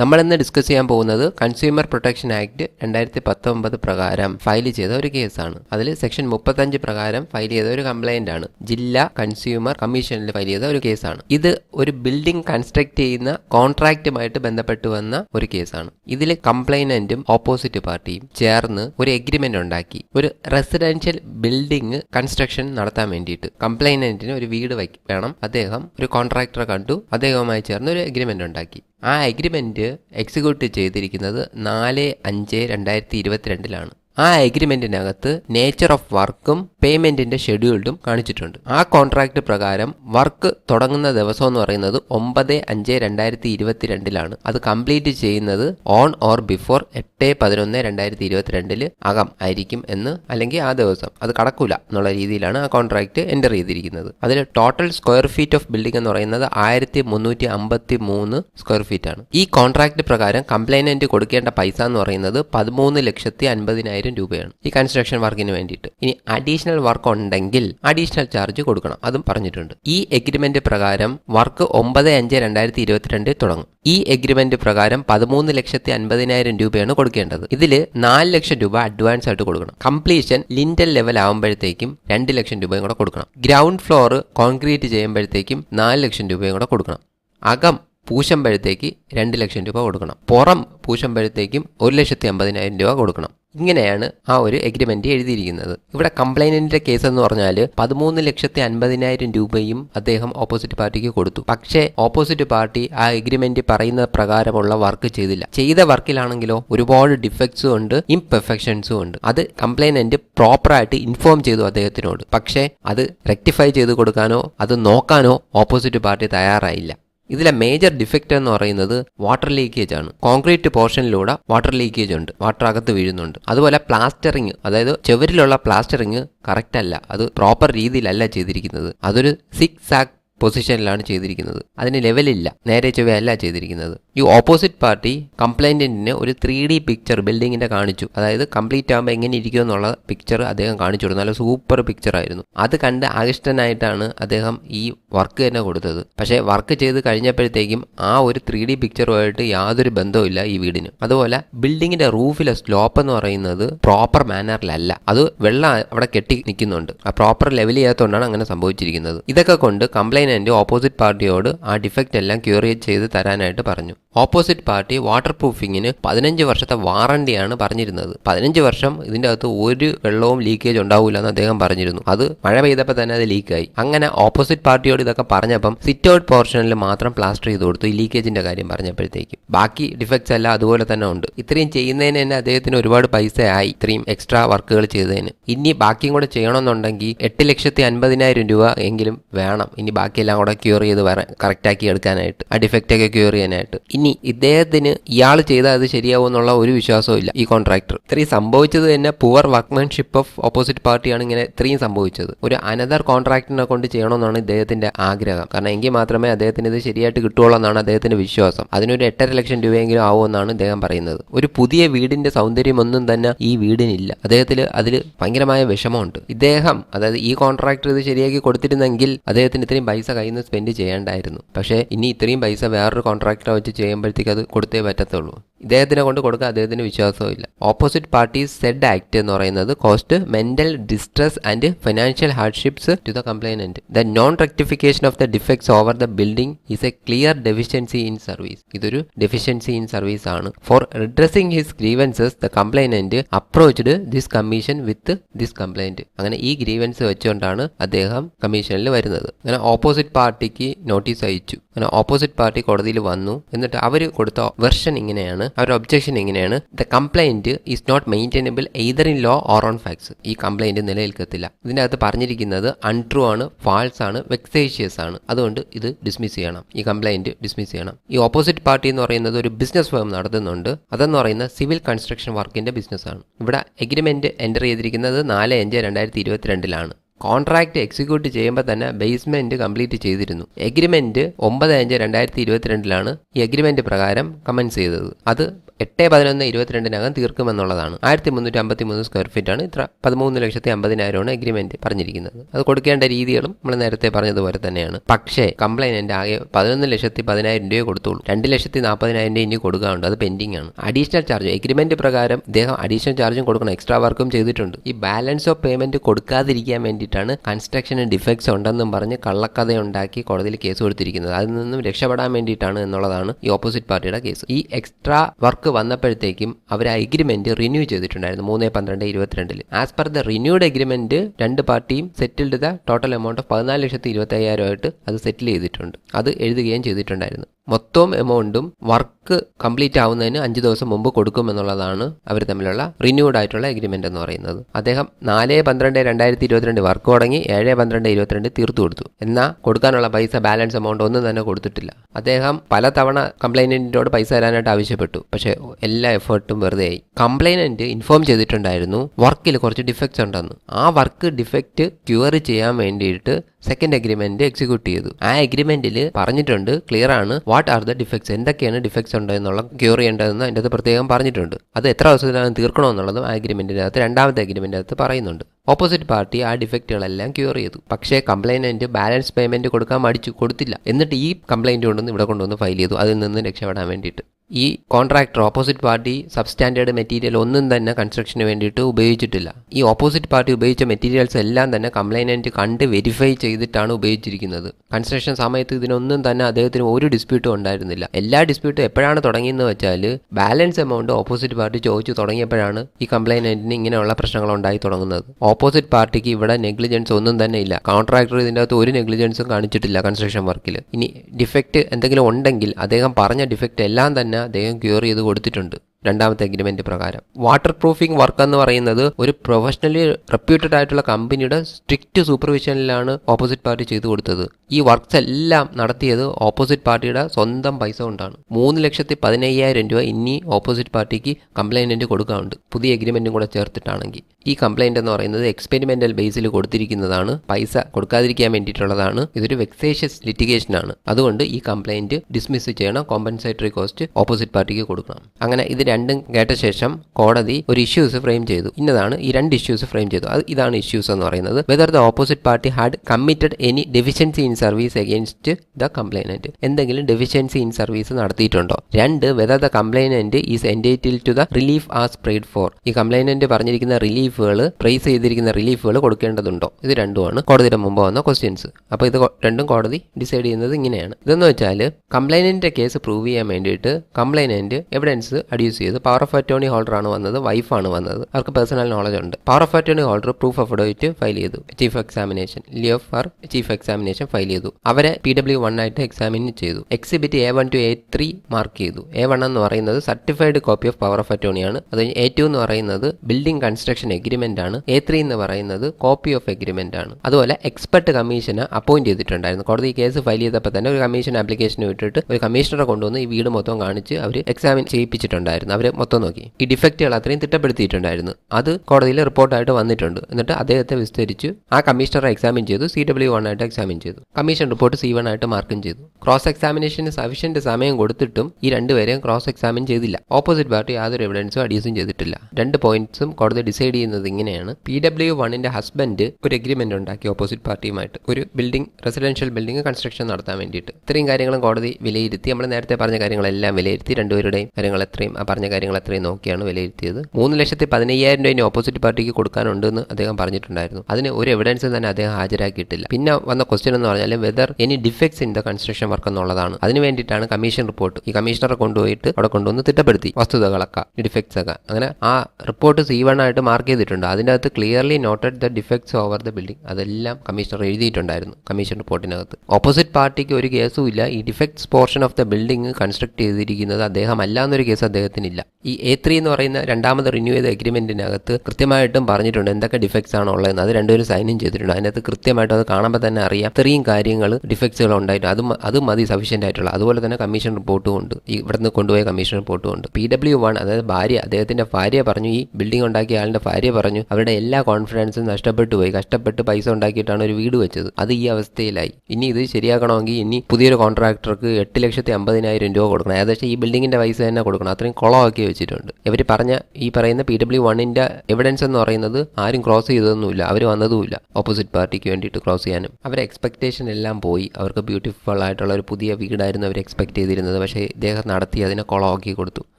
നമ്മൾ ഇന്ന് ഡിസ്കസ് ചെയ്യാൻ പോകുന്നത് കൺസ്യൂമർ പ്രൊട്ടക്ഷൻ ആക്ട് രണ്ടായിരത്തി പത്തൊമ്പത് പ്രകാരം ഫയൽ ചെയ്ത ഒരു കേസാണ് അതിൽ സെക്ഷൻ മുപ്പത്തഞ്ച് പ്രകാരം ഫയൽ ചെയ്ത ഒരു കംപ്ലൈന്റ് ആണ്. ജില്ലാ കൺസ്യൂമർ കമ്മീഷനിൽ ഫയൽ ചെയ്ത ഒരു കേസാണ് ഇത് ഒരു ബിൽഡിംഗ് കൺസ്ട്രക്ട് ചെയ്യുന്ന കോൺട്രാക്റ്റുമായിട്ട് ബന്ധപ്പെട്ട് വന്ന ഒരു കേസാണ് ഇതിൽ കംപ്ലൈനന്റും ഓപ്പോസിറ്റ് പാർട്ടിയും ചേർന്ന് ഒരു എഗ്രിമെന്റ് ഉണ്ടാക്കി. ഒരു റെസിഡൻഷ്യൽ ബിൽഡിംഗ് കൺസ്ട്രക്ഷൻ നടത്താൻ വേണ്ടിയിട്ട് കംപ്ലൈനന്റിന് ഒരു വീട് വേണം. അദ്ദേഹം ഒരു കോൺട്രാക്ടറെ കണ്ടു. അദ്ദേഹവുമായി ചേർന്ന് ഒരു എഗ്രിമെന്റ് ഉണ്ടാക്കി. ആ അഗ്രിമെന്റ് എക്സിക്യൂട്ട് ചെയ്തിരിക്കുന്നത് നാല് അഞ്ച് രണ്ടായിരത്തി ഇരുപത്തിരണ്ടിലാണ്. ആ എഗ്രിമെന്റിനകത്ത് നേച്ചർ ഓഫ് വർക്കും പേയ്മെന്റിന്റെ ഷെഡ്യൂൾഡും കാണിച്ചിട്ടുണ്ട്. ആ കോൺട്രാക്ട് പ്രകാരം വർക്ക് തുടങ്ങുന്ന ദിവസം എന്ന് പറയുന്നത് ഒമ്പത് അഞ്ച് രണ്ടായിരത്തി ഇരുപത്തിരണ്ടിലാണ്. അത് കംപ്ലീറ്റ് ചെയ്യുന്നത് ഓൺ ഓർ ബിഫോർ എട്ട് പതിനൊന്ന് രണ്ടായിരത്തി ഇരുപത്തിരണ്ടിൽ അകം ആയിരിക്കും എന്ന് അല്ലെങ്കിൽ ആ ദിവസം. അത് കടക്കൂല എന്നുള്ള രീതിയിലാണ് ആ കോൺട്രാക്ട് എന്റർ ചെയ്തിരിക്കുന്നത്. അതിൽ total square feet of building എന്ന് പറയുന്നത് ആയിരത്തി മുന്നൂറ്റി അമ്പത്തി മൂന്ന് സ്ക്വയർ ഫീറ്റ് ആണ്. ഈ കോൺട്രാക്ട് പ്രകാരം കംപ്ലൈനന്റ് കൊടുക്കേണ്ട പൈസ എന്ന് പറയുന്നത് പതിമൂന്ന് ലക്ഷത്തി അൻപതിനായിരം രൂപയാണ് ഈ കൺസ്ട്രക്ഷൻ വർക്കിന് വേണ്ടിയിട്ട്. ഇനി അഡീഷണൽ വർക്ക് ഉണ്ടെങ്കിൽ അഡീഷണൽ ചാർജ് കൊടുക്കണം. അതും പറഞ്ഞിട്ടുണ്ട്. ഈ എഗ്രിമെന്റ് പ്രകാരം വർക്ക് ഒമ്പത് അഞ്ച് രണ്ടായിരത്തി ഇരുപത്തിരണ്ടിൽ തുടങ്ങും. ഈ എഗ്രിമെന്റ് പ്രകാരം പതിമൂന്ന് ലക്ഷത്തി അൻപതിനായിരം രൂപയാണ് കൊടുക്കേണ്ടത്. ഇതിൽ നാല് ലക്ഷം രൂപ അഡ്വാൻസ് ആയിട്ട് കൊടുക്കണം. കംപ്ലീഷൻ ലിൻഡൽ ലെവൽ ആകുമ്പോഴത്തേക്കും രണ്ട് ലക്ഷം രൂപയും കൂടെ കൊടുക്കണം. ഗ്രൗണ്ട് ഫ്ലോർ കോൺക്രീറ്റ് ചെയ്യുമ്പോഴത്തേക്കും നാല് ലക്ഷം രൂപയും കൂടെ കൊടുക്കണം. അകം പൂശുമ്പോഴത്തേക്ക് രണ്ട് ലക്ഷം രൂപ കൊടുക്കണം. പുറം പൂശുമ്പോഴത്തേക്കും ഒരു ലക്ഷത്തി അമ്പതിനായിരം രൂപ കൊടുക്കണം. ഇങ്ങനെയാണ് ആ ഒരു എഗ്രിമെന്റ് എഴുതിയിരിക്കുന്നത്. ഇവിടെ കംപ്ലൈനന്റിന്റെ കേസ് എന്ന് പറഞ്ഞാൽ പതിമൂന്ന് ലക്ഷത്തി അൻപതിനായിരം രൂപയും അദ്ദേഹം ഓപ്പോസിറ്റ് പാർട്ടിക്ക് കൊടുത്തു. പക്ഷേ ഓപ്പോസിറ്റ് പാർട്ടി ആ എഗ്രിമെന്റ് പറയുന്ന പ്രകാരമുള്ള വർക്ക് ചെയ്തില്ല. ചെയ്ത വർക്കിലാണെങ്കിലോ ഒരുപാട് ഡിഫക്ട്സും ഉണ്ട് ഇംപെർഫെക്ഷൻസും ഉണ്ട്. അത് കംപ്ലൈനന്റ് പ്രോപ്പറായിട്ട് ഇൻഫോം ചെയ്തു അദ്ദേഹത്തിനോട്. പക്ഷേ അത് റെക്ടിഫൈ ചെയ്ത് കൊടുക്കാനോ അത് നോക്കാനോ ഓപ്പോസിറ്റ് പാർട്ടി തയ്യാറായില്ല. ഇതിലെ മേജർ ഡിഫക്റ്റ് എന്ന് പറയുന്നത് വാട്ടർ ലീക്കേജ് ആണ്. കോൺക്രീറ്റ് പോർഷനിലൂടെ വാട്ടർ ലീക്കേജ് ഉണ്ട്. വാട്ടർ അകത്ത് വീഴുന്നുണ്ട്. അതുപോലെ പ്ലാസ്റ്ററിങ് അതായത് ചെവരിലുള്ള പ്ലാസ്റ്ററിങ് കറക്റ്റ് അല്ല. അത് പ്രോപ്പർ രീതിയിലല്ല ചെയ്തിരിക്കുന്നത്. അതൊരു സിക്സ് ആക്ക് പൊസിഷനിലാണ് ചെയ്തിരിക്കുന്നത്. അതിന് ലെവലില്ല നേരെ ചൊവ്വയല്ല ചെയ്തിരിക്കുന്നത്. ഈ ഓപ്പോസിറ്റ് പാർട്ടി കംപ്ലൈന്റിന് ഒരു ത്രീ ഡി പിക്ചർ ബിൽഡിങ്ങിന്റെ കാണിച്ചു. അതായത് കംപ്ലീറ്റ് ആകുമ്പോൾ എങ്ങനെ ഇരിക്കും എന്നുള്ള പിക്ചർ അദ്ദേഹം കാണിച്ചു കൊടുത്തു. നല്ല സൂപ്പർ പിക്ചർ ആയിരുന്നു. അത് കണ്ട് ആകൃഷ്ടനായിട്ടാണ് അദ്ദേഹം ഈ വർക്ക് തന്നെ കൊടുത്തത്. പക്ഷേ വർക്ക് ചെയ്ത് കഴിഞ്ഞപ്പോഴത്തേക്കും ആ ഒരു ത്രീ ഡി പിക്ചറുമായിട്ട് യാതൊരു ബന്ധവുമില്ല ഈ വീടിന്. അതുപോലെ ബിൽഡിങ്ങിന്റെ റൂഫിലെ സ്ലോപ്പ് എന്ന് പറയുന്നത് പ്രോപ്പർ മാനറിലല്ല അത് വെള്ളം അവിടെ കെട്ടി നിൽക്കുന്നുണ്ട്. ആ പ്രോപ്പർ ലെവൽ ചെയ്യാത്തതുകൊണ്ടാണ് അങ്ങനെ സംഭവിച്ചിരിക്കുന്നത്. ഇതൊക്കെ കൊണ്ട് കംപ്ലൈനന്റ് ഓപ്പോസിറ്റ് പാർട്ടിയോട് ആ ഡിഫക്റ്റ് എല്ലാം ക്യൂറിയേറ്റ് ചെയ്ത് തരാനായിട്ട് പറഞ്ഞു. ഓപ്പോസിറ്റ് പാർട്ടി വാട്ടർ പ്രൂഫിങ്ങിന് പതിനഞ്ച് വർഷത്തെ വാറണ്ടിയാണ് പറഞ്ഞിരുന്നത്. പതിനഞ്ച് വർഷം ഇതിന്റെ അകത്ത് ഒരു വെള്ളവും ലീക്കേജ് ഉണ്ടാവില്ല എന്ന് അദ്ദേഹം പറഞ്ഞിരുന്നു. അത് മഴ പെയ്തപ്പോൾ തന്നെ അത് ലീക്കായി അങ്ങനെ ഓപ്പോസിറ്റ് പാർട്ടിയോട് ഇതൊക്കെ പറഞ്ഞപ്പം സിറ്റ് ഔട്ട് പോർഷനിൽ മാത്രം പ്ലാസ്റ്റർ ചെയ്ത് കൊടുത്തു ഈ ലീക്കേജിന്റെ കാര്യം പറഞ്ഞപ്പോഴത്തേക്കും. ബാക്കി ഡിഫക്ട്സ് എല്ലാം അതുപോലെ തന്നെ ഉണ്ട്. ഇത്രയും ചെയ്യുന്നതിന് തന്നെ അദ്ദേഹത്തിന് ഒരുപാട് പൈസ ആയി ഇത്രയും എക്സ്ട്രാ വർക്കുകൾ ചെയ്തതിന്. ഇനി ബാക്കിയും കൂടെ ചെയ്യണമെന്നുണ്ടെങ്കിൽ എട്ട് ലക്ഷത്തി അൻപതിനായിരം രൂപ എങ്കിലും വേണം. ഇനി ബാക്കിയെല്ലാം കൂടെ ക്യൂർ ചെയ്ത് കറക്റ്റാക്കി എടുക്കാനായിട്ട് ആ ഡിഫക്റ്റ് ഒക്കെ ക്യൂർ ചെയ്യാനായിട്ട്. ഇനി ഇദ്ദേഹത്തിന് ഇയാൾ ചെയ്താൽ അത് ശരിയാവും എന്നുള്ള ഒരു വിശ്വാസവും ഇല്ല ഈ കോൺട്രാക്ടർ ഇത്രയും സംഭവിച്ചത് തന്നെ പുവർ വർക്ക്മാൻഷിപ്പ് ഓഫ് ഓപ്പോസിറ്റ് പാർട്ടിയാണ് ഇങ്ങനെ ഇത്രയും സംഭവിച്ചത്. ഒരു അനദർ കോൺട്രാക്ടറിനെ കൊണ്ട് ചെയ്യണമെന്നാണ് ഇദ്ദേഹത്തിന്റെ ആഗ്രഹം. കാരണം എങ്കിൽ മാത്രമേ അദ്ദേഹത്തിന് ഇത് ശരിയായിട്ട് കിട്ടുള്ളൂ എന്നാണ് അദ്ദേഹത്തിന്റെ വിശ്വാസം. അതിനൊരു എട്ടര ലക്ഷം രൂപയെങ്കിലും ആവുമെന്നാണ് ഇദ്ദേഹം പറയുന്നത്. ഒരു പുതിയ വീടിന്റെ സൗന്ദര്യമൊന്നും തന്നെ ഈ വീടിനില്ല. അദ്ദേഹത്തിൽ അതിൽ ഭയങ്കരമായ വിഷമമുണ്ട്. ഇദ്ദേഹം അതായത് ഈ കോൺട്രാക്ടർ ഇത് ശരിയാക്കി കൊടുത്തിരുന്നെങ്കിൽ അദ്ദേഹത്തിന് ഇത്രയും പൈസ കയ്യിൽ നിന്ന് സ്പെൻഡ് ചെയ്യേണ്ടായിരുന്നു. പക്ഷേ ഇനി ഇത്രയും പൈസ വേറൊരു കോൺട്രാക്ടറെ വെച്ച് ചെയ്യുമ്പോഴത്തേക്ക് അത് കൊടുത്തേ പറ്റത്തുള്ളൂ. ഇദ്ദേഹത്തിനെ കൊണ്ട് കൊടുക്കാൻ അദ്ദേഹത്തിന് വിശ്വാസവും ഇല്ല ഓപ്പോസിറ്റ് പാർട്ടി സെഡ് ആക്ട് എന്ന് പറയുന്നത് caused mental distress and financial hardships to the complainant the non rectification of the defects over the building is a clear deficiency in service ഇതൊരു ഡെഫിഷ്യൻസി ഇൻ സർവീസ് ആണ്. For redressing his grievances the complainant approached this commission with this complaint അങ്ങനെ ഈ grievance വെച്ചുകൊണ്ടാണ് അദ്ദേഹം കമ്മീഷനിൽ വരുന്നത്. അങ്ങനെ opposite പാർട്ടിക്ക് നോട്ടീസ് അയച്ചു. അങ്ങനെ ഓപ്പോസിറ്റ് പാർട്ടി കോടതിയിൽ വന്നു. എന്നിട്ട് അവർ കൊടുത്ത വെർഷൻ ഇങ്ങനെയാണ്. അവരുടെ ഒബ്ജക്ഷൻ എങ്ങനെയാണ്? The complaint is not maintainable either in law or on facts ഈ കംപ്ലൈന്റ് നിലനിൽക്കത്തില്ല. ഇതിന്റെ അകത്ത് പറഞ്ഞിരിക്കുന്നത് അൺട്രൂ ആണ് ഫാൾസ് ആണ് വെക്സേഷ്യസ് ആണ്. അതുകൊണ്ട് ഇത് ഡിസ്മിസ് ചെയ്യണം. ഈ കംപ്ലൈന്റ് ഡിസ്മിസ് ചെയ്യണം. ഈ ഓപ്പോസിറ്റ് പാർട്ടി എന്ന് പറയുന്നത് ഒരു ബിസിനസ് ഫേം നടത്തുന്നുണ്ട്. അതെന്ന് പറയുന്ന സിവിൽ കൺസ്ട്രക്ഷൻ വർക്കിന്റെ ബിസിനസ് ആണ്. ഇവിടെ എഗ്രിമെന്റ് എന്റർ ചെയ്തിരിക്കുന്നത് നാല് അഞ്ച് രണ്ടായിരത്തി ഇരുപത്തിരണ്ടിലാണ്. കോൺട്രാക്ട് എക്സിക്യൂട്ട് ചെയ്യുമ്പോൾ തന്നെ ബേസ്മെന്റ് കംപ്ലീറ്റ് ചെയ്തിരുന്നു. എഗ്രിമെന്റ് ഒമ്പത് അഞ്ച് രണ്ടായിരത്തി ഇരുപത്തിരണ്ടിലാണ് ഈ എഗ്രിമെന്റ് പ്രകാരം കമൻസ് ചെയ്തത്. അത് എട്ട് പതിനൊന്ന് ഇരുപത്തിരണ്ടിനകം തീർക്കുമെന്നുള്ളതാണ്. ആയിരത്തി മുന്നൂറ്റി അമ്പത്തി മൂന്ന് സ്ക്വയർ ഫീറ്റ് ആണ്. ഇത്ര പതിമൂന്ന് ലക്ഷത്തി അമ്പതിനായിരമാണ് എഗ്രിമെന്റ് പറഞ്ഞിരിക്കുന്നത്. അത് കൊടുക്കേണ്ട രീതികളും നമ്മൾ നേരത്തെ പറഞ്ഞതുപോലെ തന്നെയാണ്. പക്ഷേ കംപ്ലൈനന്റ് ആകെ പതിനൊന്ന് ലക്ഷത്തി പതിനായിരം രൂപയെ കൊടുത്തുള്ളൂ. രണ്ട് ലക്ഷത്തി നാൽപ്പതിനായിരം രൂപ ഇനി കൊടുക്കാറുണ്ട് അത് പെൻഡിംഗ് ആണ്. അഡീഷണൽ ചാർജ് എഗ്രിമെന്റ് പ്രകാരം ഇദ്ദേഹം അഡീഷണൽ ചാർജും കൊടുക്കണം. എക്സ്ട്രാ വർക്കും ചെയ്തിട്ടുണ്ട്. ഈ ബാലൻസ് ഓഫ് പേയ്മെന്റ് കൊടുക്കാതിരിക്കാൻ വേണ്ടിയിട്ടാണ് കൺസ്ട്രക്ഷന് ഡിഫക്ട്സ് ഉണ്ടെന്നും പറഞ്ഞ് കള്ളക്കഥ ഉണ്ടാക്കി കോടതിയിൽ കേസ് കൊടുത്തിരിക്കുന്നത്. അതിൽ നിന്നും രക്ഷപ്പെടാൻ വേണ്ടിയിട്ടാണ് എന്നുള്ളതാണ് ഈ ഓപ്പോസിറ്റ് പാർട്ടിയുടെ കേസ് ഈ എക്സ്ട്രാ വർക്ക് വന്നപ്പോഴത്തേക്കും അവർ ആ എഗ്രിമെന്റ് റിന്യൂ ചെയ്തിട്ടുണ്ടായിരുന്നു മൂന്ന് പന്ത്രണ്ട് ഇരുപത്തിരണ്ടിൽ as per the renewed agreement രണ്ട് പാർട്ടിയും settled the total amount of പതിനാല് ലക്ഷത്തി ഇരുപത്തി അയ്യായിരമായിട്ട് അത് സെറ്റിൽ ചെയ്തിട്ടുണ്ട്. അത് എഴുതുകയും ചെയ്തിട്ടുണ്ടായിരുന്നു. മൊത്തം എമൗണ്ടും വർക്ക് കംപ്ലീറ്റ് ആവുന്നതിന് അഞ്ച് ദിവസം മുമ്പ് കൊടുക്കുമെന്നുള്ളതാണ് അവർ തമ്മിലുള്ള റിന്യൂഡ് ആയിട്ടുള്ള എഗ്രിമെന്റ് എന്ന് പറയുന്നത്. അദ്ദേഹം നാല് പന്ത്രണ്ട് രണ്ടായിരത്തി ഇരുപത്തിരണ്ട് വർക്ക് തുടങ്ങി ഏഴ് പന്ത്രണ്ട് ഇരുപത്തിരണ്ട് തീർത്തു കൊടുത്തു. എന്നാൽ കൊടുക്കാനുള്ള പൈസ ബാലൻസ് എമൗണ്ട് ഒന്നും തന്നെ കൊടുത്തിട്ടില്ല. അദ്ദേഹം പല തവണ കംപ്ലൈനന്റിനോട് പൈസ തരാനായിട്ട് ആവശ്യപ്പെട്ടു. പക്ഷേ എല്ലാ എഫേർട്ടും വെറുതെ ആയി. കംപ്ലൈനന്റ് ഇൻഫോം ചെയ്തിട്ടുണ്ടായിരുന്നു വർക്കിൽ കുറച്ച് ഡിഫക്ട്സ് ഉണ്ടെന്ന്. ആ വർക്ക് ഡിഫക്റ്റ് ക്യൂർ ചെയ്യാൻ വേണ്ടിയിട്ട് സെക്കൻഡ് അഗ്രിമെന്റ് എക്സിക്യൂട്ട് ചെയ്തു. ആ അഗ്രിമെന്റിൽ പറഞ്ഞിട്ടുണ്ട് ക്ലിയർ ആണ് വാട്ട് ആർ ദ ഡിഫക്ട്സ് എന്തൊക്കെയാണ് ഡിഫക്ട്സ് ഉണ്ടെന്നുള്ള ക്യൂർ ചെയ്യേണ്ടതെന്ന് അതിന്റെ അകത്ത് പ്രത്യേകം പറഞ്ഞിട്ടുണ്ട്. അത് എത്ര ദിവസത്തിനകം തീർക്കണമെന്നുള്ളതും ആ അഗ്രിമെന്റിന്റെ അകത്ത് രണ്ടാമത്തെ അഗ്രിമെന്റിന്റെ അകത്ത് പറയുന്നുണ്ട്. ഓപ്പോസിറ്റ് പാർട്ടി ആ ഡിഫക്റ്റുകളെല്ലാം ക്യൂർ ചെയ്തു. പക്ഷേ കംപ്ലൈനന്റ് ബാലൻസ് പേയ്മെന്റ് കൊടുക്കാൻ മടിച്ചു കൊടുത്തില്ല. എന്നിട്ട് ഈ കംപ്ലൈന്റ് കൊണ്ടുവന്ന് ഇവിടെ കൊണ്ടുവന്ന് ഫയൽ ചെയ്തു. അതിൽ നിന്ന് രക്ഷപ്പെടാൻ വേണ്ടിയിട്ട്. ഈ contractor opposite party substandard material ഒന്നും തന്നെ കൺസ്ട്രക്ഷന് വേണ്ടിയിട്ട് ഉപയോഗിച്ചിട്ടില്ല. ഈ ഓപ്പോസിറ്റ് പാർട്ടി ഉപയോഗിച്ച മെറ്റീരിയൽസ് എല്ലാം തന്നെ കംപ്ലൈനന്റ് കണ്ട് വെരിഫൈ ചെയ്തിട്ടാണ് ഉപയോഗിച്ചിരിക്കുന്നത്. കൺസ്ട്രക്ഷൻ സമയത്ത് ഇതിനൊന്നും തന്നെ അദ്ദേഹത്തിന് ഒരു ഡിസ്പ്യൂട്ടും ഉണ്ടായിരുന്നില്ല. എല്ലാ ഡിസ്പ്യൂട്ടും എപ്പോഴാണ് തുടങ്ങിയെന്ന് വെച്ചാൽ ബാലൻസ് എമൗണ്ട് ഓപ്പോസിറ്റ് പാർട്ടി ചോദിച്ചു തുടങ്ങിയപ്പോഴാണ് ഈ കംപ്ലൈനന്റിന് ഇങ്ങനെയുള്ള പ്രശ്നങ്ങൾ ഉണ്ടായി തുടങ്ങുന്നത്. ഓപ്പോസിറ്റ് പാർട്ടിക്ക് ഇവിടെ നെഗ്ലിജൻസ് ഒന്നും തന്നെ ഇല്ല. കോൺട്രാക്ടർ ഇതിന്റെ അകത്ത് ഒരു നെഗ്ലിജൻസും കാണിച്ചിട്ടില്ല കൺസ്ട്രക്ഷൻ വർക്കിൽ ഇനി ഡിഫക്റ്റ് എന്തെങ്കിലും ഉണ്ടെങ്കിൽ അദ്ദേഹം പറഞ്ഞ ഡിഫക്റ്റ് എല്ലാം തന്നെ അദ്ദേഹം ക്യൂർ ചെയ്ത് കൊടുത്തിട്ടുണ്ട്. രണ്ടാമത്തെ അഗ്രിമെന്റ് പ്രകാരം. വാട്ടർ പ്രൂഫിംഗ് വർക്ക് എന്ന് പറയുന്നത് ഒരു പ്രൊഫഷണലി റെപ്യൂട്ടഡ് ആയിട്ടുള്ള കമ്പനിയുടെ സ്ട്രിക്റ്റ് സൂപ്പർവിഷനിലാണ് ഓപ്പോസിറ്റ് പാർട്ടി ചെയ്തു കൊടുത്തത്. ഈ വർക്ക്സ് എല്ലാം നടത്തിയത് ഓപ്പോസിറ്റ് പാർട്ടിയുടെ സ്വന്തം പൈസ കൊണ്ടാണ്. മൂന്ന് ലക്ഷത്തി പതിനയ്യായിരം രൂപ ഇനി ഓപ്പോസിറ്റ് പാർട്ടിക്ക് കംപ്ലൈന്റ് കൊടുക്കാറുണ്ട് പുതിയ എഗ്രിമെന്റും കൂടെ ചേർത്തിട്ടാണെങ്കിൽ. ഈ കംപ്ലൈന്റ് എന്ന് പറയുന്നത് എക്സ്പെരിമെന്റൽ ബേസിൽ കൊടുത്തിരിക്കുന്നതാണ്. പൈസ കൊടുക്കാതിരിക്കാൻ വേണ്ടിയിട്ടുള്ളതാണ്. ഇതൊരു വെക്സേഷ്യസ് ലിറ്റിഗേഷൻ ആണ്. അതുകൊണ്ട് ഈ കംപ്ലൈന്റ് ഡിസ്മിസ് ചെയ്യണം. കോമ്പൻസേറ്ററി കോസ്റ്റ് ഓപ്പോസിറ്റ് പാർട്ടിക്ക് കൊടുക്കണം. അങ്ങനെ ഇത് രണ്ടും കേട്ട ശേഷം കോടതി ഒരു ഇഷ്യൂസ് ഫ്രെയിം ചെയ്തു. ഇന്നതാണ് ഈ രണ്ട് ഇഷ്യൂസ് ഫ്രെയിം ചെയ്തു. അത് ഇതാണ് ഇഷ്യൂസ് എന്ന് പറയുന്നത്. Whether the opposite party had committed any deficiency in service against the complainant എന്തെങ്കിലും ഡെഫിഷ്യൻസി ഇൻ സർവീസ് നടത്തിയിട്ടുണ്ടോ? രണ്ട് whether the complainant is entitled to the relief as prayed for ഈ കംപ്ലൈനന്റ് പറഞ്ഞിരിക്കുന്ന റിലീഫുകൾ പ്രൈസ് ചെയ്തിരിക്കുന്ന റിലീഫുകൾ കൊടുക്കേണ്ടതുണ്ടോ? ഇത് രണ്ടുമാണ്. കോടതിയുടെ മുമ്പ് വന്ന ക്വസ്റ്റ്യൻസ് അപ്പോൾ ഇത് രണ്ടും കോടതി ഡിസൈഡ് ചെയ്യുന്നത് ഇങ്ങനെയാണ്. ഇതെന്ന് വെച്ചാൽ കംപ്ലൈനന്റിന്റെ കേസ് പ്രൂവ് ചെയ്യാൻ വേണ്ടിയിട്ട് കംപ്ലൈനന്റ് എവിഡൻസ് അഡ്യൂസ് ചെയ്ത് പവർ ഓഫ് അറ്റോണി ഹോൾഡർ ആണ് വന്നത് വൈഫാണ് വന്നത്. അവർക്ക് പേഴ്സണൽ നോളജ് ഉണ്ട്. Power of attorney holder proof of Dwight file ചെയ്തു. Chief examination Leo fir chief examination file ചെയ്തു. അവരെ പി ഡബ്ല്യു വൺ ആയിട്ട് എക്സാമിൻ ചെയ്തു. Exhibit A one two A three mark ചെയ്തു. എ വൺ എന്ന് പറയുന്നത് certified copy of power of അറ്റോണിയാണ് അത് A two എന്ന് പറയുന്നത് ബിൽഡിംഗ് കൺസ്ട്രക്ഷൻ എഗ്രിമെന്റ് ആണ്. എ ത്രീ എന്ന് പറയുന്നത് കോപ്പി ഓഫ് എഗ്രിമെന്റ് ആണ്. അതുപോലെ എക്സ്പെർട്ട് കമ്മീഷന് അപ്പോയിന്റ് ചെയ്തിട്ടുണ്ടായിരുന്നു. കോടതി കേസ് ഫയൽ ചെയ്തപ്പോൾ തന്നെ ഒരു കമ്മീഷൻ ആപ്ലിക്കേഷൻ വിട്ടിട്ട് ഒരു കമ്മീഷണറെ കൊണ്ടുവന്ന് ഈ വീട് മൊത്തം കാണിച്ച് അവർ എക്സാമിൻ ചെയ്യിപ്പിച്ചിട്ടുണ്ടായിരുന്നു. അവർ മൊത്തം നോക്കി. ഈ ഡിഫക്റ്റുകൾ അത്രയും തിട്ടപ്പെടുത്തിയിട്ടുണ്ടായിരുന്നു. അത് കോടതിയിൽ റിപ്പോർട്ടായിട്ട് വന്നിട്ടുണ്ട്. എന്നിട്ട് അദ്ദേഹത്തെ വിസ്തരിച്ച്. ആ കമ്മീഷണറെ എക്സാമിൻ ചെയ്തു. സി ഡബ്ല്യു വൺ ആയിട്ട് എക്സാമിൻ ചെയ്തു. കമ്മീഷൻ റിപ്പോർട്ട് സി വൺ ആയിട്ട് മാർക്കും ചെയ്തു. ക്രോസ് എക്സാമിനേഷന് സഫീഷ്യന്റ് സമയം കൊടുത്തിട്ടും ഈ രണ്ടുപേരെയും ക്രോസ് എക്സാമിൻ ചെയ്തില്ല. ഓപ്പോസിറ്റ് പാർട്ടി യാതൊരു എവിഡൻസും അഡ്യൂസും ചെയ്തിട്ടില്ല. രണ്ട് പോയിന്റ്സും കോടതി ഡിസൈഡ് ചെയ്യുന്നത് ഇങ്ങനെയാണ്. പി ഡബ്ല്യു വണ്ണിന്റെ ഹസ്ബൻഡ് ഒരു എഗ്രിമെന്റ് ഉണ്ടാക്കി ഓപ്പോസിറ്റ് പാർട്ടിയുമായിട്ട് ഒരു ബിൽഡിംഗ് റെസിഡൻഷ്യൽ ബിൽഡിംഗ് കൺസ്ട്രക്ഷൻ നടത്താൻ വേണ്ടിയിട്ട്. ഇത്രയും കാര്യങ്ങളും കോടതി വിലയിരുത്തി. നമ്മൾ നേരത്തെ പറഞ്ഞ കാര്യങ്ങളെല്ലാം വിലയിരുത്തി. രണ്ടുപേരുടെയും കാര്യങ്ങൾ എത്രയും ആ പറഞ്ഞ കാര്യങ്ങൾ അത്രയും നോക്കിയാണ് വിലയിരുത്തിയത്. മൂന്ന് ലക്ഷത്തി പതിനയ്യായിരം രൂപ ഇനി ഓപ്പോസിറ്റ് പാർട്ടിക്ക് കൊടുക്കാനുണ്ടെന്ന് അദ്ദേഹം പറഞ്ഞിട്ടുണ്ടായിരുന്നു. അതിന് ഒരു എവിഡൻസ് തന്നെ അദ്ദേഹം ഹാജരാക്കിയിട്ടില്ല. പിന്നെ വന്ന ക്വസ്റ്റ്യൻ എന്ന് പറഞ്ഞാൽ whether any defects in the construction work എന്നുള്ളതാണ്. അതിന് വേണ്ടിയിട്ടാണ് കമ്മീഷൻ റിപ്പോർട്ട് ഈ കമ്മീഷണറെ കൊണ്ടുപോയിട്ട് അവിടെ കൊണ്ടുവന്ന് തിട്ടപ്പെടുത്തി. വസ്തുതകളൊക്കെ ഡിഫക്ട്സ് ഒക്കെ. അങ്ങനെ ആ റിപ്പോർട്ട് സി വൺ ആയിട്ട് മാർക്ക് ചെയ്തിട്ടുണ്ട്. അതിന്റെ അകത്ത് clearly noted the defects over the building അതെല്ലാം കമ്മീഷണർ എഴുതിയിട്ടുണ്ടായിരുന്നു കമ്മീഷൻ റിപ്പോർട്ടിനകത്ത് ഓപ്പോസിറ്റ് പാർട്ടിക്ക് ഒരു കേസും ഇല്ല. ഈ defects portion of the building construct ചെയ്തിരിക്കുന്നത് അദ്ദേഹം അല്ല എന്നൊരു കേസ് അദ്ദേഹത്തിന് ഉണ്ടായിരുന്നില്ല ഈ എ ത്രീ എന്ന് പറയുന്ന രണ്ടാമത് റിന്യൂ ചെയ്ത എഗ്രിമെന്റിനകത്ത് കൃത്യമായിട്ടും പറഞ്ഞിട്ടുണ്ട് എന്തൊക്കെ ഡിഫക്ട്സ് ആണ് ഉള്ളതെന്ന്. അത് രണ്ടുപേരും സൈനും ചെയ്തിട്ടുണ്ട്. അതിനകത്ത് കൃത്യമായിട്ട് അത് കാണുമ്പോൾ തന്നെ അറിയാം. ഇത്രയും കാര്യങ്ങൾ ഡിഫക്ട്സുകൾ ഉണ്ടായിട്ട് അത് അത് മതി സഫീഷ്യന്റ് ആയിട്ടുള്ള. അതുപോലെ തന്നെ കമ്മീഷൻ റിപ്പോർട്ടും ഉണ്ട്. ഇവിടുന്ന് കൊണ്ടുപോയ കമ്മീഷൻ റിപ്പോർട്ടും ഉണ്ട്. പി ഡബ്ല്യു വൺ അതായത് ഭാര്യ അദ്ദേഹത്തിന്റെ ഭാര്യ പറഞ്ഞു ഈ ബിൽഡിംഗ് ഉണ്ടാക്കിയ ആളിന്റെ ഭാര്യ പറഞ്ഞു അവരുടെ എല്ലാ കോൺഫിഡൻസും നഷ്ടപ്പെട്ടു പോയി. കഷ്ടപ്പെട്ട് പൈസ ഉണ്ടാക്കിയിട്ടാണ് ഒരു വീട് വെച്ചത്. അത് ഈ അവസ്ഥയിലായി. ഇനി ഇത് ശരിയാക്കണമെങ്കിൽ ഇനി പുതിയൊരു കോൺട്രാക്ടർക്ക് എട്ട് ലക്ഷത്തി അമ്പതിനായിരം രൂപ കൊടുക്കണം. ഏകദേശം ഈ ബിൽഡിങ്ങിന്റെ പൈസ തന്നെ കൊടുക്കണം. അത്രയും കുളമാക്കി വെച്ചിട്ടുണ്ട്. ഇവർ പറഞ്ഞ ഈ പറയുന്ന പി ഡബ്ല്യു വണ്ണിന്റെ എവിഡൻസ് എന്ന് പറയുന്നത് ആരും ക്രോസ് ചെയ്തതൊന്നുമില്ല. അവർ വന്നതുമില്ല. ഓപ്പോസിറ്റ് പാർട്ടിക്ക് വേണ്ടിയിട്ട് ക്രോസ് ചെയ്യാനും. അവരെ എക്സ്പെക്ടേഷൻ എല്ലാം പോയി. അവർക്ക് ബ്യൂട്ടിഫുൾ ആയിട്ടുള്ള ഒരു പുതിയ വീടായിരുന്നു അവർ എക്സ്പെക്ട് ചെയ്തിരുന്നത്. പക്ഷേ ഇദ്ദേഹം നടത്തി അതിനെ കുളമാക്കി കൊടുത്തു.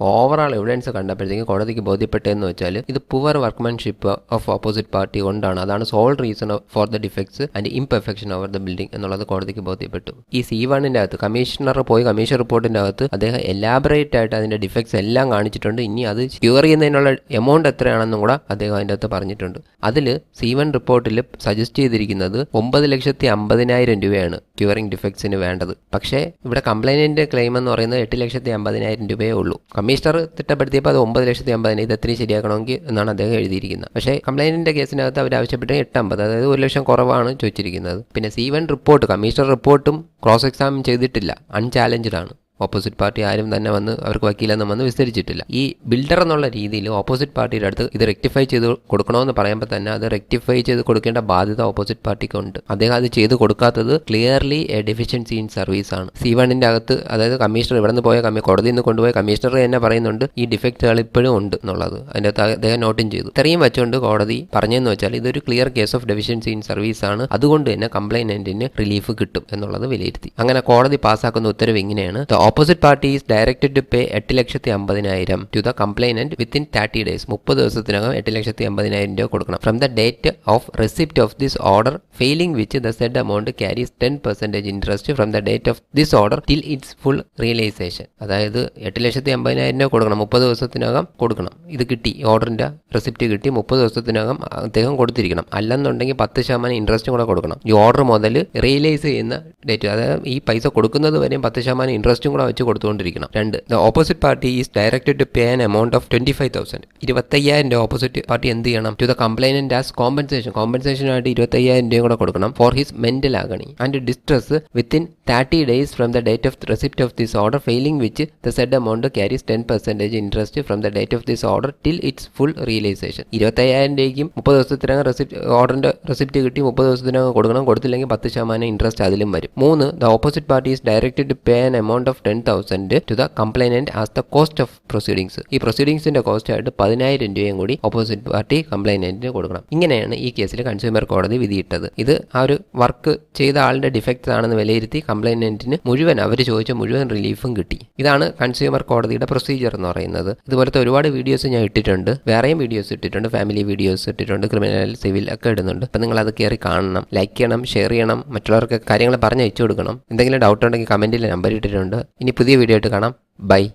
ഓവറാൾ എവിഡൻസ് കണ്ടപ്പോഴത്തേക്ക് കോടതിക്ക് ബോധ്യപ്പെട്ടതെന്ന് വെച്ചാൽ ഇത് poor workmanship of opposite party കൊണ്ടാണ്. അതാണ് sole reason for the defects and imperfection over the building എന്നുള്ളത് കോടതിക്ക് ബോധ്യപ്പെട്ടു. ഈ സി വണ്ണിന്റെ അകത്ത് കമ്മീഷണർ പോയി കമ്മീഷൻ റിപ്പോർട്ടിന്റെ അകത്ത് അദ്ദേഹം എലാബറേറ്റ് ആയിട്ട് അതിന്റെ ഡിഫക്ട്സ് എല്ലാം കാണിച്ചിട്ടുണ്ട്. ഇനി അത് ക്യൂർ ചെയ്യുന്നതിനുള്ള എമൗണ്ട് എത്രയാണെന്നും കൂടെ അദ്ദേഹം അതിന്റെ അകത്ത് പറഞ്ഞിട്ടുണ്ട്. അതിൽ സി വൺ റിപ്പോർട്ടിൽ സജസ്റ്റ് ചെയ്തിരിക്കുന്നത് ഒമ്പത് ലക്ഷത്തി അമ്പതിനായിരം രൂപയാണ് ക്യൂറിംഗ് ഡിഫക്ട്സിന് വേണ്ടത്. പക്ഷേ ഇവിടെ കംപ്ലൈന്റിന്റെ ക്ലെയിം എന്ന് പറയുന്നത് എട്ട് ലക്ഷത്തി അമ്പതിനായിരം രൂപയേ ഉള്ളൂ. കമ്മീഷണർ തിട്ടപ്പെടുത്തിയപ്പോൾ അത് ഒമ്പത് ലക്ഷത്തി അമ്പതിന് ഇത് എത്രയും ശരിയാക്കണമെങ്കിൽ എന്നാണ് അദ്ദേഹം എഴുതിയിരിക്കുന്നത്. പക്ഷേ കംപ്ലൈന്റിന്റെ കേസിനകത്ത് അവർ ആവശ്യപ്പെട്ട എട്ട് അമ്പത് അതായത് ഒരു ലക്ഷം കുറവാണ് ചോദിച്ചിരിക്കുന്നത്. പിന്നെ സി വൺ റിപ്പോർട്ട് കമ്മീഷണർ റിപ്പോർട്ടും ക്രോസ് എക്സാമിൻ ചെയ്തിട്ടില്ല. അൺചാലഞ്ച്ഡ് ആണ്. ഓപ്പോസിറ്റ് പാർട്ടി ആരും തന്നെ വന്ന് അവർക്ക് വക്കീലൊന്നും വന്ന് വിസ്തരിച്ചിട്ടില്ല. ഈ ബിൽഡർ എന്നുള്ള രീതിയിൽ ഓപ്പോസിറ്റ് പാർട്ടിയുടെ അടുത്ത് ഇത് റെക്ടിഫൈ ചെയ്ത് കൊടുക്കണമെന്ന് പറയുമ്പോൾ തന്നെ അത് റെക്ടിഫൈ ചെയ്ത് കൊടുക്കേണ്ട ബാധ്യത ഓപ്പോസിറ്റ് പാർട്ടിക്ക് ഉണ്ട് അദ്ദേഹം അത് ചെയ്ത് കൊടുക്കാത്തത് clearly a deficiency in service ആണ്. സി വണ്ണിന്റെ അകത്ത് അതായത് കമ്മീഷണർ ഇവിടെ നിന്ന് പോയ കമ്മി കോടതിയിൽ നിന്ന് കൊണ്ടുപോയ കമ്മീഷണർ തന്നെ പറയുന്നുണ്ട് ഈ ഡിഫക്റ്റുകൾ ഇപ്പോഴും ഉണ്ട് എന്നുള്ളത്. അതിന്റെ അകത്ത് അദ്ദേഹം നോട്ടും ചെയ്തു. ഇത്രയും വെച്ചുകൊണ്ട് കോടതി പറഞ്ഞതെന്ന് വെച്ചാൽ ഇതൊരു clear case of deficiency in service ആണ്. അതുകൊണ്ട് തന്നെ കംപ്ലൈന്റിന് റിലീഫ് കിട്ടും എന്നുള്ളത് വിലയിരുത്തി. അങ്ങനെ കോടതി പാസ്സാക്കുന്ന ഉത്തരവ് ഇങ്ങനെയാണ്. Opposite party is directed to pay എട്ട് ലക്ഷത്തി അമ്പതിനായിരം to the complainant within thirty days മുപ്പത് ദിവസത്തിനകം എട്ട് ലക്ഷത്തി അമ്പതിനായിരം രൂപ കൊടുക്കണം. From the date of receipt of this order failing which the said amount carries ten percentage interest from the date of this order till its full realisation അതായത് എട്ട് ലക്ഷത്തി അമ്പതിനായിരം രൂപ കൊടുക്കണം. മുപ്പത് ദിവസത്തിനകം കൊടുക്കണം. ഇത് കിട്ടി. ഓർഡറിന്റെ റെസിപ്റ്റ് കിട്ടി. മുപ്പത് ദിവസത്തിനകം അദ്ദേഹം കൊടുത്തിരിക്കണം. അല്ലെന്നുണ്ടെങ്കിൽ പത്ത് ശതമാനം ഇൻട്രസ്റ്റും കൂടെ കൊടുക്കണം. ഈ ഓർഡർ മുതൽ റിയലൈസ് ചെയ്യുന്ന ഡേറ്റ് അതായത് ഈ പൈസ കൊടുക്കുന്നത് വരെയും പത്ത് ശതമാനം ഇൻട്രസ്റ്റും കൂടെ വെച്ച് കൊടുത്തുകൊണ്ടിരിക്കണം. രണ്ട് the opposite party is directed to pay an amount of twenty five thousand ഇരുപത്തയ്യായിരം രൂപ ഓപ്പോസിറ്റ് പാർട്ടി എന്ത് ചെയ്യണം? To the complainant as compensation ആയിട്ട് ഇരുപത്തയ്യായിരം രൂപ കൂടെ കൊടുക്കണം for his mental agony and distress within thirty days from the date of receipt of this order failing which the said amount carries ten percentage interest from the date of this order till its full realisation ഇരുപത്തയ്യായിരം രൂപയ്ക്കും മുപ്പത് ദിവസത്തിനകം receipt ഓർഡറിന്റെ receipt കിട്ടി മുപ്പത് ദിവസത്തിനകം കൊടുക്കണം. കൊടുത്തില്ലെങ്കിൽ പത്ത് ശതമാനം ഇൻട്രസ്റ്റ് അതിലും വരും. മൂന്ന് the opposite party is directed to pay an amount of ten thousand to the complainant as the cost of proceedings ഈ പ്രൊസീഡിങ്സിന്റെ കോസ്റ്റ് ആയിട്ട് പതിനായിരം രൂപയും കൂടി ഓപ്പോസിറ്റ് പാർട്ടി കംപ്ലൈനന്റിന് കൊടുക്കണം. ഇങ്ങനെയാണ് ഈ കേസിൽ കൺസ്യൂമർ കോടതി വിധിയിട്ടത്. ഇത് ആ ഒരു വർക്ക് ചെയ്ത ആളുടെ ഡിഫക്റ്റ് ആണെന്ന് വിലയിരുത്തി കംപ്ലൈനന്റിന് മുഴുവൻ അവർ ചോദിച്ച മുഴുവൻ റിലീഫും കിട്ടി. ഇതാണ് കൺസ്യൂമർ കോടതിയുടെ പ്രൊസീജിയർ എന്ന് പറയുന്നത്. ഇതുപോലത്തെ ഒരുപാട് വീഡിയോസ് ഞാൻ ഇട്ടിട്ടുണ്ട്. വേറെയും വീഡിയോസ് ഇട്ടിട്ടുണ്ട്. ഫാമിലി വീഡിയോസ് ഇട്ടിട്ടുണ്ട്. ക്രിമിനൽ സിവിൽ ഒക്കെ ഇടുന്നുണ്ട്. അപ്പം നിങ്ങൾ അത് കയറി കാണണം. ലൈക്ക് ചെയ്യണം ഷെയർ ചെയ്യണം. മറ്റുള്ളവർക്ക് കാര്യങ്ങൾ പറഞ്ഞു അയച്ചു കൊടുക്കണം. എന്തെങ്കിലും ഡൗട്ട് ഉണ്ടെങ്കിൽ കമന്റിൽ നമ്പർ ഇട്ടിട്ടുണ്ട്. ഇനി പുതിയ വീഡിയോ ആയിട്ട് കാണാം. ബൈ.